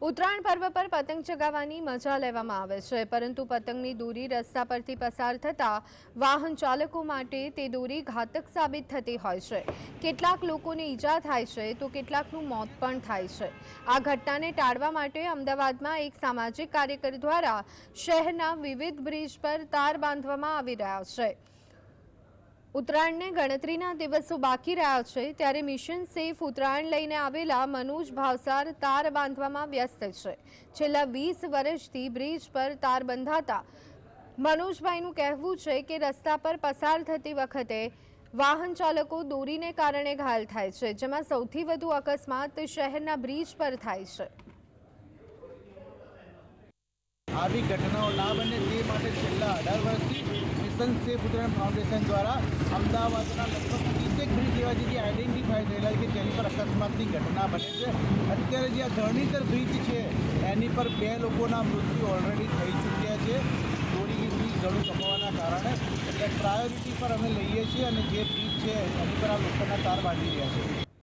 ઉત્તરાયણ પર્વ પર પતંગ ચગાવવાની મજા લેવામાં આવે છે, પરંતુ પતંગની દોરી રસ્તા પરથી પસાર થતા વાહન ચાલકો માટે તે દોરી ઘાતક સાબિત થતી હોય છે. કેટલાક લોકોને ઈજા થાય છે, તો કેટલાકનું મોત પણ થાય છે. આ ઘટનાને ટાળવા માટે અમદાવાદમાં એક સામાજિક કાર્યકર દ્વારા શહેરના વિવિધ બ્રિજ પર તાર બાંધવામાં આવી રહ્યા છે. ઉત્તરાયણને ગણતરીના દિવસો બાકી રહ્યા છે, ત્યારે મિશન સેફ ઉત્તરાયણ લઈને આવેલા મનોજ ભાવસાર તાર બાંધવામાં વ્યસ્ત છે. છેલ્લા વીસ વર્ષથી બ્રિજ પર તાર બંધાતા મનોજભાઈનું કહેવું છે કે રસ્તા પર પસાર થતી વખતે વાહન ચાલકો દોરીને કારણે ઘાયલ થાય છે, જેમાં સૌથી વધુ અકસ્માત શહેરના બ્રિજ પર થાય છે. આવી ઘટનાઓ ના બને તે માટે મિશન સેફ ઉત્તરાયણ ફાઉન્ડેશન દ્વારા. અમદાવાદના લગભગ ત્રીસેક બ્રિજ એવા જે આઈડેન્ટિફાઈ થયેલા કે જેની પર અકસ્માતની ઘટના બને છે. અત્યારે જે આ ધરણીતર બ્રિજ છે, એની પર બે લોકોના મૃત્યુ ઓલરેડી થઈ ચૂક્યા છે. દોરીની બ્રિજ ઘણું કપાવાના કારણે. એટલે પ્રાયોરિટી પર અમે લઈએ છીએ અને જે બ્રિજ છે, એની પર આ લોકોના તાર બાંધી રહ્યા છે.